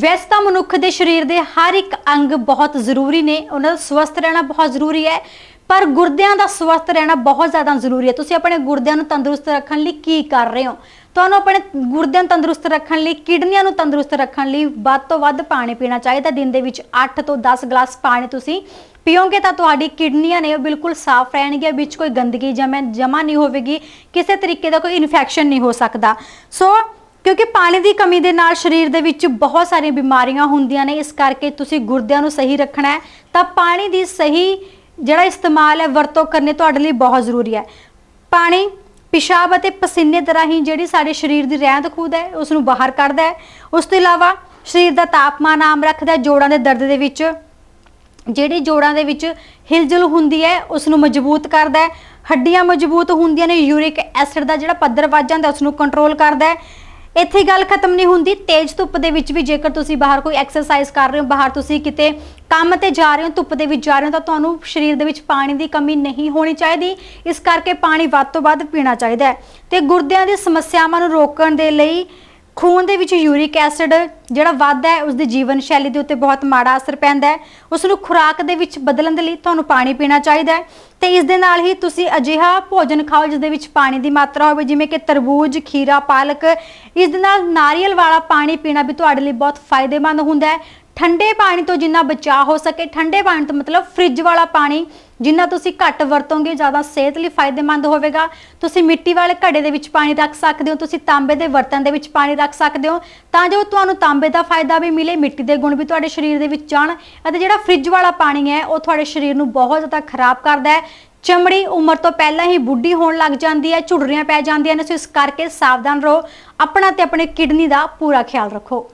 ਵੈਸੇ ਤਾਂ ਮਨੁੱਖ ਦੇ ਸਰੀਰ ਦੇ ਹਰ ਇੱਕ ਅੰਗ ਬਹੁਤ ਜ਼ਰੂਰੀ ਨੇ, ਉਹਨਾਂ ਦਾ ਸਵਸਥ ਰਹਿਣਾ ਬਹੁਤ ਜ਼ਰੂਰੀ ਹੈ, ਪਰ ਗੁਰਦਿਆਂ ਦਾ ਸਵਸਥ ਰਹਿਣਾ ਬਹੁਤ ਜ਼ਿਆਦਾ ਜ਼ਰੂਰੀ ਹੈ। ਤੁਸੀਂ ਆਪਣੇ ਗੁਰਦਿਆਂ ਨੂੰ ਤੰਦਰੁਸਤ ਰੱਖਣ ਲਈ ਕੀ ਕਰ ਰਹੇ ਹੋ? ਤੁਹਾਨੂੰ ਆਪਣੇ ਗੁਰਦਿਆਂ ਨੂੰ ਤੰਦਰੁਸਤ ਰੱਖਣ ਲਈ, ਕਿਡਨੀਆਂ ਨੂੰ ਤੰਦਰੁਸਤ ਰੱਖਣ ਲਈ ਵੱਧ ਤੋਂ ਵੱਧ ਪਾਣੀ ਪੀਣਾ ਚਾਹੀਦਾ। ਦਿਨ ਦੇ ਵਿੱਚ 8 ਤੋਂ 10 ਗਲਾਸ ਪਾਣੀ ਤੁਸੀਂ ਪੀਓਗੇ ਤਾਂ ਤੁਹਾਡੀ ਕਿਡਨੀਆਂ ਨੇ ਉਹ ਬਿਲਕੁਲ ਸਾਫ਼ ਰਹਿਣਗੀਆਂ, ਵਿੱਚ ਕੋਈ ਗੰਦਗੀ ਜਮਾ ਜਮਾ ਨਹੀਂ ਹੋਵੇਗੀ, ਕਿਸੇ ਤਰੀਕੇ ਦਾ ਕੋਈ ਇਨਫੈਕਸ਼ਨ ਨਹੀਂ ਹੋ ਸਕਦਾ। ਸੋ ਕਿਉਂਕਿ ਪਾਣੀ ਦੀ ਕਮੀ ਦੇ ਨਾਲ ਸਰੀਰ ਦੇ ਵਿੱਚ ਬਹੁਤ ਸਾਰੀਆਂ ਬਿਮਾਰੀਆਂ ਹੁੰਦੀਆਂ ਨੇ, ਇਸ ਕਰਕੇ ਤੁਸੀਂ ਗੁਰਦਿਆਂ ਨੂੰ ਸਹੀ ਰੱਖਣਾ ਹੈ। ਤਾਂ ਪਾਣੀ ਦੀ ਸਹੀ ਜਿਹੜਾ ਇਸਤੇਮਾਲ ਹੈ, ਵਰਤੋਂ ਕਰਨੀ ਤੁਹਾਡੇ ਲਈ ਬਹੁਤ ਜ਼ਰੂਰੀ ਹੈ। ਪਾਣੀ ਪਿਸ਼ਾਬ ਅਤੇ ਪਸੀਨੇ ਦੇ ਰਾਹੀਂ ਜਿਹੜੀ ਸਾਡੇ ਸਰੀਰ ਦੀ ਰਹਿੰਦ ਖੂਦ ਹੈ ਉਸ ਨੂੰ ਬਾਹਰ ਕੱਢਦਾ ਹੈ। ਉਸ ਤੋਂ ਇਲਾਵਾ ਸਰੀਰ ਦਾ ਤਾਪਮਾਨ ਆਮ ਰੱਖਦਾ ਜੋੜਾਂ ਦੇ ਦਰਦ ਦੇ ਵਿੱਚ। ਜਿਹੜੀ ਜੋੜਾਂ ਦੇ ਵਿੱਚ ਹਿਲਜੁਲ ਹੁੰਦੀ ਹੈ ਉਸ ਨੂੰ ਮਜ਼ਬੂਤ ਕਰਦਾ ਹੈ। ਹੱਡੀਆਂ ਮਜ਼ਬੂਤ ਹੁੰਦੀਆਂ ਨੇ, ਯੂਰਿਕ ਐਸਿਡ ਦਾ ਜਿਹੜਾ ਪੱਧਰ ਵੱਧ ਜਾਂਦਾ ਉਸ ਨੂੰ ਕੰਟਰੋਲ ਕਰਦਾ ਹੈ। ਇੱਥੇ ਗੱਲ ਖਤਮ ਨਹੀਂ ਹੁੰਦੀ, ਤੇਜ਼ ਧੁੱਪ ਦੇ ਵਿੱਚ ਵੀ ਜੇਕਰ ਤੁਸੀਂ ਬਾਹਰ ਕੋਈ ਐਕਸਰਸਾਈਜ਼ ਕਰ ਰਹੇ ਹੋ, ਬਾਹਰ ਤੁਸੀਂ ਕਿਤੇ ਕੰਮ ਤੇ ਜਾ ਰਹੇ ਹੋ, ਧੁੱਪ ਦੇ ਵਿੱਚ ਜਾ ਰਹੇ ਹੋ, ਤਾਂ ਤੁਹਾਨੂੰ ਸਰੀਰ ਦੇ ਵਿੱਚ ਪਾਣੀ ਦੀ ਕਮੀ ਨਹੀਂ ਹੋਣੀ ਚਾਹੀਦੀ। ਇਸ ਕਰਕੇ ਪਾਣੀ ਵੱਧ ਤੋਂ ਵੱਧ ਪੀਣਾ ਚਾਹੀਦਾ ਹੈ। ਤੇ ਗੁਰਦਿਆਂ ਦੀ ਸਮੱਸਿਆਵਾਂ ਨੂੰ ਰੋਕਣ ਦੇ ਲਈ ਖੂਨ ਦੇ ਵਿੱਚ ਯੂਰਿਕ ਐਸਿਡ ਜਿਹੜਾ ਵੱਧਦਾ ਹੈ ਉਸ ਦੀ ਜੀਵਨ ਸ਼ੈਲੀ ਦੇ ਉੱਤੇ ਬਹੁਤ ਮਾੜਾ ਅਸਰ ਪੈਂਦਾ ਹੈ। ਉਸ ਨੂੰ ਖੁਰਾਕ ਦੇ ਵਿੱਚ ਬਦਲਣ ਦੇ ਲਈ ਤੁਹਾਨੂੰ ਪਾਣੀ ਪੀਣਾ ਚਾਹੀਦਾ ਹੈ। ਤੇ ਇਸ ਦੇ ਨਾਲ ਹੀ ਤੁਸੀਂ ਅਜਿਹਾ ਭੋਜਨ ਖਾਓ ਜਿਸ ਦੇ ਵਿੱਚ ਪਾਣੀ ਦੀ ਮਾਤਰਾ ਹੋਵੇ, ਜਿਵੇਂ ਕਿ ਤਰਬੂਜ, ਖੀਰਾ, ਪਾਲਕ, ਇਸ ਦੇ ਨਾਲ ਨਾਰੀਅਲ ਵਾਲਾ ਪਾਣੀ ਪੀਣਾ ਵੀ ਤੁਹਾਡੇ ਲਈ ਬਹੁਤ ਫਾਇਦੇਮੰਦ ਹੁੰਦਾ ਹੈ। ਠੰਡੇ ਪਾਣੀ ਤੋਂ ਜਿੰਨਾ ਬਚਾਅ ਹੋ ਸਕੇ, ਠੰਡੇ ਪਾਣੀ ਤੋਂ ਮਤਲਬ ਫ੍ਰਿਜ ਵਾਲਾ ਪਾਣੀ ਜਿੰਨਾ ਤੁਸੀਂ ਘੱਟ ਵਰਤੋਗੇ, ਜ਼ਿਆਦਾ ਸਿਹਤ ਲਈ ਫਾਇਦੇਮੰਦ ਹੋਵੇਗਾ। ਤੁਸੀਂ ਮਿੱਟੀ ਵਾਲੇ ਘੜੇ ਦੇ ਵਿੱਚ ਪਾਣੀ ਰੱਖ ਸਕਦੇ ਹੋ, ਤੁਸੀਂ ਤਾਂਬੇ ਦੇ ਬਰਤਨ ਦੇ ਵਿੱਚ ਪਾਣੀ ਰੱਖ ਸਕਦੇ ਹੋ, ਤਾਂ ਜੋ ਤੁਹਾਨੂੰ ਤਾਂਬੇ ਦਾ ਫਾਇਦਾ ਵੀ ਮਿਲੇ, ਮਿੱਟੀ ਦੇ ਗੁਣ ਵੀ ਤੁਹਾਡੇ ਸਰੀਰ ਦੇ ਵਿੱਚ ਜਾਣ ਅਤੇ ਜਿਹੜਾ ਫ੍ਰਿਜ ਵਾਲਾ ਪਾਣੀ ਹੈ, ਉਹ ਤੁਹਾਡੇ ਸਰੀਰ ਨੂੰ ਬਹੁਤ ਜ਼ਿਆਦਾ ਖਰਾਬ ਕਰਦਾ ਹੈ। ਚਮੜੀ ਉਮਰ ਤੋਂ ਪਹਿਲਾਂ ਹੀ ਬੁੱਢੀ ਹੋਣ ਲੱਗ ਜਾਂਦੀ ਹੈ, ਝੁਰੜੀਆਂ ਪੈ ਜਾਂਦੀਆਂ ਨੇ, ਸੋ ਇਸ ਕਰਕੇ ਸਾਵਧਾਨ ਰਹੋ, ਆਪਣਾ ਤੇ ਆਪਣੇ ਕਿਡਨੀ ਦਾ ਪੂਰਾ ਖਿਆਲ ਰੱਖੋ।